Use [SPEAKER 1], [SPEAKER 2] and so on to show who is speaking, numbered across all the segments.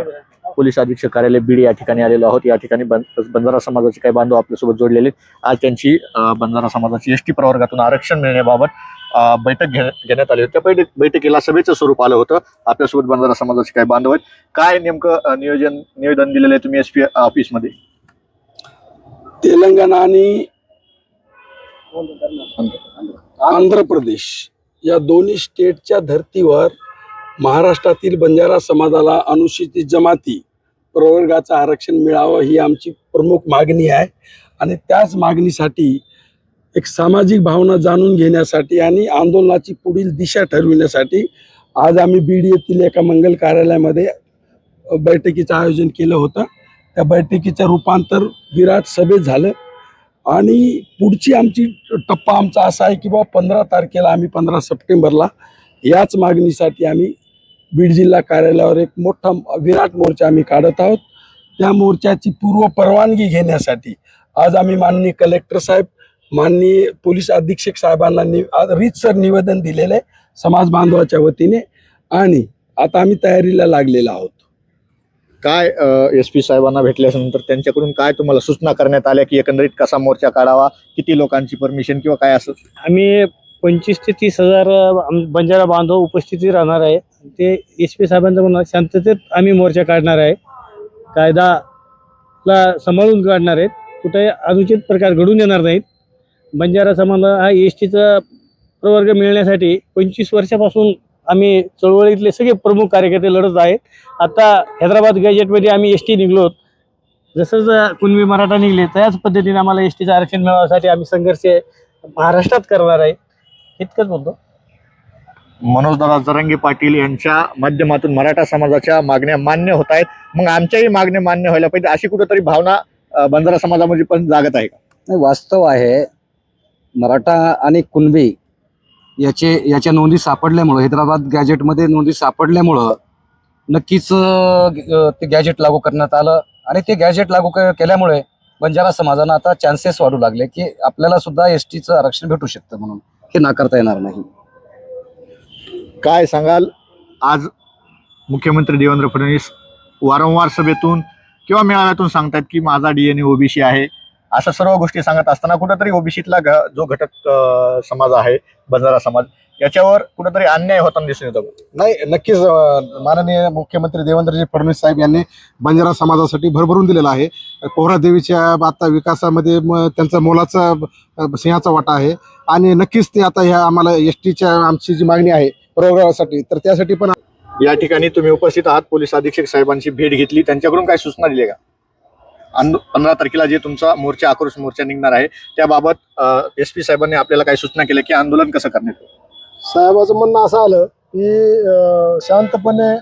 [SPEAKER 1] Police अधीक्षक कार्यालय बीड या ठिकाणी आलेलो आहोत. या ठिकाणी बंजारा समाजाचे काही बांधव आपल्यासोबत जोडलेले. आज त्यांची बंजारा समाजाची एस टी प्रवर्गातून आरक्षण मिळण्याबाबत बैठक घेण्यात आली होती. त्या बैठक बैठकीला सभेचं स्वरूप आलं होतं. आपल्यासोबत बंजारा समाजाचे काही बांधव आहेत. काय नेमकं नियोजन निवेदन दिलेलं आहे तुम्ही एस पी ऑफिसमध्ये?
[SPEAKER 2] तेलंगणा आणि आंध्र प्रदेश या दोन्ही स्टेटच्या धर्तीवर महाराष्ट्रातील बंजारा समाजाला अनुसूचित जमाती प्रवर्गाचं आरक्षण मिळावं ही आमची प्रमुख मागणी आहे. आणि त्याच मागणीसाठी एक सामाजिक भावना जाणून घेण्यासाठी आणि आंदोलनाची पुढील दिशा ठरविण्यासाठी आज आम्ही बीड येथील एका मंगल कार्यालयामध्ये बैठकीचं आयोजन केलं होतं. त्या बैठकीचं रूपांतर विराट सभेत झालं. आणि पुढची आमची टप्पा आमचा असा आहे की बाबा पंधरा तारखेला आम्ही पंधरा सप्टेंबरला याच मागणीसाठी आम्ही बीड जिल्हा कार्यालयावर एक मोठा विराट मोर्चा आम्ही काढत आहोत. त्या मोर्चाची पूर्व परवानगी घेण्यासाठी आज आम्ही माननीय कलेक्टर साहेब माननीय पोलीस अधीक्षक साहेबांना नि आज रीतसर निवेदन दिलेलं आहे समाज बांधवाच्या वतीने आणि आता आम्ही तयारीला लागलेलो आहोत.
[SPEAKER 1] काय एस पी साहेबांना भेटल्यानंतर त्यांच्याकडून काय तुम्हाला सूचना करण्यात आल्या की एकंदरीत कसा मोर्चा काढावा किती लोकांची परमिशन किंवा काय असं?
[SPEAKER 3] आम्ही पंचवीस ते तीस हजार आम- बंजारा बांधव उपस्थिती राहणार आहे. ते एस पी साहेबांचं म्हणणं शांततेत आम्ही मोर्चा काढणार आहे. कायदाला सांभाळून काढणार आहेत. कुठे अनुचित प्रकार घडून येणार नाहीत. बंजारा समाजाला हा एस टीचा प्रवर्ग मिळण्यासाठी पंचवीस वर्षापासून आम्ही चळवळीतले सगळे प्रमुख कार्यकर्ते लढत आहेत. आता हैदराबाद गॅजेटमध्ये आम्ही एस टी निघलो जसं कुणबी मराठा निघले त्याच पद्धतीने आम्हाला एस टीचं आरक्षण मिळवण्यासाठी आम्ही संघर्ष महाराष्ट्रात करणार आहे. इतकंच बोलतो.
[SPEAKER 1] मनोजदादा जरंगे पाटील यांच्या माध्यमातून मराठा समाजाच्या मागण्या मान्य होत आहेत. मग आमच्याही मागण्या मान्य व्हायला पाहिजे अशी कुठेतरी भावना बंजारा समाजामध्ये पण जागत आहे का?
[SPEAKER 4] नाही वास्तव आहे मराठा आणि कुणबी याचे याच्या नोंदी सापडल्यामुळं हैदराबाद गॅजेटमध्ये नोंदी सापडल्यामुळं नक्कीच ते गॅजेट लागू करण्यात आलं. आणि ते गॅजेट लागू केल्यामुळे बंजारा समाजानं आता चान्सेस वाढू लागले की आपल्याला सुद्धा एस टीचं आरक्षण भेटू शकतं म्हणून. हे नाकारता येणार नाही.
[SPEAKER 1] काय सांगाल? आज मुख्यमंत्री देवेंद्र फडणवीस वारंवार सभेतून किंवा मेळाव्यातून सांगतात की माझा डीएनए ओबीसी आहे. अशा सर्व गोष्टी सांगत असताना कुठंतरी ओबीसीतला जो घटक समाज आहे बंजारा समाज याच्यावर कुठंतरी अन्याय होताना दिसून येतो.
[SPEAKER 5] नाही नक्कीच माननीय मुख्यमंत्री देवेंद्रजी फडणवीस साहेब यांनी बंजारा समाजासाठी भरभरून दिलेला आहे. पोहरादेवीच्या आता विकासामध्ये त्यांचा मोलाचा सिंहाचा वाटा आहे. आणि नक्कीच ते आता ह्या आम्हाला एस टीच्या आमची जी मागणी आहे प्रवर्गासाठी तर त्यासाठी पण
[SPEAKER 1] या ठिकाणी तुम्ही उपस्थित आहात. पोलीस अधीक्षक साहेबांची भेट घेतली. त्यांच्याकडून काय सूचना दिल्या का? पंधरा तारखेला जे तुमचा मोर्चा आक्रोश मोर्चा निघणार आहे त्याबाबत एस पी साहेबांनी आपल्याला काय सूचना केल्या की आंदोलन कसं करण्यात?
[SPEAKER 6] साहेबाचं म्हणणं असं आलं की शांतपणे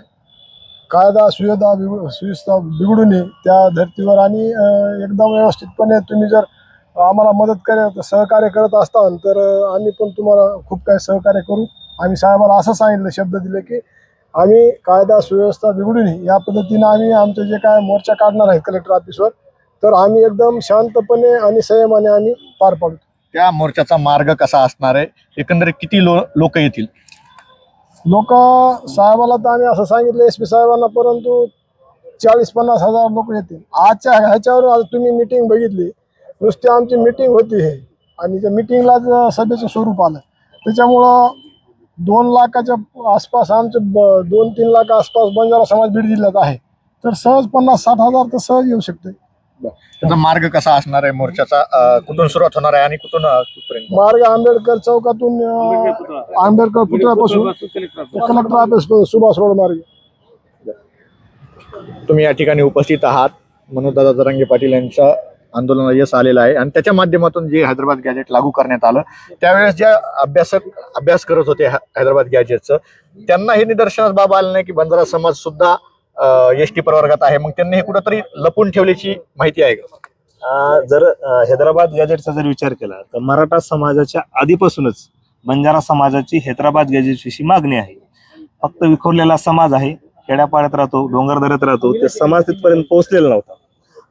[SPEAKER 6] कायदा सुव्यवस्था बिघड सुव्यवस्था बिघडू नये. त्या धर्तीवर आणि एकदम व्यवस्थितपणे तुम्ही जर आम्हाला मदत करत सहकार्य करत असताल तर आम्ही पण तुम्हाला खूप काही सहकार्य करू. आम्ही साहेबाला असं सांगितलं शब्द दिले की आम्ही कायदा सुव्यवस्था बिघडू नये या पद्धतीनं आम्ही आमचे जे काय मोर्चा काढणार आहेत कलेक्टर ऑफिसवर तर आम्ही एकदम शांतपणे आणि संयमाने आम्ही पार पाडू.
[SPEAKER 1] त्या मोर्चाचा मार्ग कसा असणार आहे? एकंदरीत किती लो लोक येतील?
[SPEAKER 6] लोक साहेबाला तर आम्ही असं सांगितलं एस पी साहेबांना परंतु चाळीस पन्नास हजार लोक येतील. आजच्या ह्याच्यावर आज तुम्ही मिटिंग बघितली नुसती आमची मिटिंग होती हे. आणि त्या मिटिंगलाच सभेचं स्वरूप आलं. त्याच्यामुळं दोन लाखाच्या आसपास आमचे ब- दोन तीन लाख आसपास बंजारा समाज बीड जिल्ह्यात आहे. तर सहज पन्नास साठ हजार तर सहज येऊ शकते.
[SPEAKER 1] त्याचा मार्ग कसा असणार आहे मोर्चाचा? कुठून सुरुवात होणार आहे आणि कुठून
[SPEAKER 6] मार्ग आंबेडकर चौकातून आंबेडकर पुतळ्यापासून कलेक्टर ऑफिस सुभाष रोड मार्ग.
[SPEAKER 1] तुम्ही या ठिकाणी उपस्थित आहात. मनोजदादा जरांगे पाटील यांच्या आंदोलनाला यश आलेलं आहे. आणि त्याच्या माध्यमातून जे हैदराबाद गॅजेट लागू करण्यात आलं त्यावेळेस ज्या अभ्यासक अभ्यास करत होते हैदराबाद गॅजेटचं त्यांना हे निदर्शनास बाब आलं नाही की बंजारा समाज सुद्धा एस टी प्रवर्गात आहे. मग त्यांनी हे कुठंतरी लपून ठेवल्याची माहिती आहे का?
[SPEAKER 7] जर हैदराबाद गॅजेटचा जर विचार केला तर मराठा समाजाच्या आधीपासूनच बंजारा समाजाची हैदराबाद गॅजेटविषयी मागणी आहे. फक्त विखुरलेला समाज आहे खेड्यापाड्यात राहतो डोंगरदऱ्यात राहतो ते समाज तिथपर्यंत पोहोचलेला नव्हता.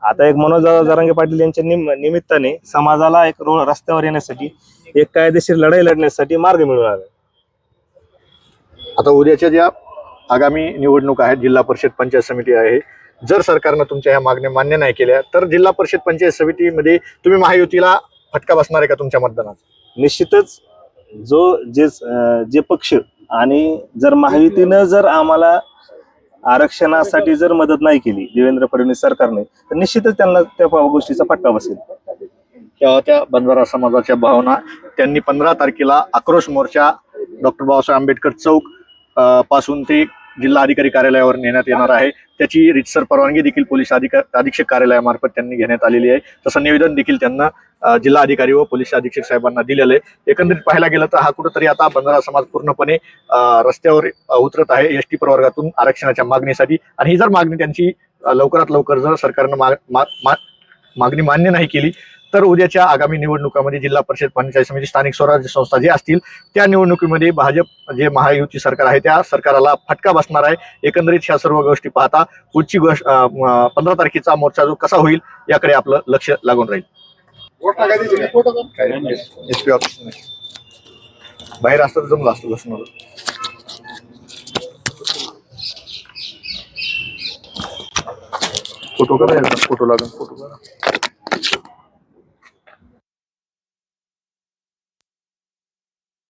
[SPEAKER 7] आता एक मनोज जरांगे पाटील यांच्या निम निमित्ताने समाजाला एक रो रस्त्यावर येण्यासाठी एक कायदेशीर लढाई लढण्यासाठी मार्ग मिळून आला.
[SPEAKER 1] आता उद्याच्या ज्या आगामी निवडणूक आहेत जिल्हा परिषद पंचायत समिती आहे जर सरकारनं तुमच्या ह्या मागण्या मान्य नाही केल्या तर जिल्हा परिषद पंचायत समितीमध्ये तुम्ही महायुतीला फटका बसणार आहे का तुमच्या मतदानात?
[SPEAKER 7] निश्चितच जो जे जे पक्ष आणि जर महायुतीनं जर आम्हाला आरक्षणासाठी जर मदत नाही केली देवेंद्र फडणवीस सरकारने तर निश्चितच त्यांना त्या गोष्टीचा फटका बसेल.
[SPEAKER 1] तेव्हा त्या बंजारा समाजाच्या भावना. त्यांनी पंधरा तारखेला आक्रोश मोर्चा डॉक्टर बाबासाहेब आंबेडकर चौकपासून ते जिल्हा अधिकारी कार्यालयावर नेण्यात येणार आहे. त्याची रितसर परवानगी देखील पोलीस अधिकार अधीक्षक कार्यालयामार्फत त्यांनी घेण्यात आलेली आहे. तसं निवेदन देखील त्यांना जिल्हा अधिकारी व पोलीस अधीक्षक साहेबांना दिलेलं आहे. एकंदरीत पाहायला गेलं तर हा कुठंतरी आता बंधारा समाज पूर्णपणे रस्त्यावर उतरत आहे. एस टी प्रवर्गातून आरक्षणाच्या मागणीसाठी. आणि ही जर मागणी त्यांची लवकरात लवकर जर सरकारनं माग- मा- मा- मागणी मान्य नाही केली तर उद्याच्या आगामी निवडणुकामध्ये जिल्हा परिषद पंचायत समिती स्थानिक स्वराज्य संस्था जे असतील त्या निवडणुकीमध्ये भाजप जे महायुती सरकार आहे त्या सरकारला फटका बसणार आहे. एकंदरीत ह्या सर्व गोष्टी पाहता पुढची गोष्ट पंधरा तारखेचा मोर्चा जो कसा होईल याकडे आपलं लक्ष लागून राहील. बाहेर असतं जमलं असतं बसणार फोटो करा फोटो लागून फोटो करा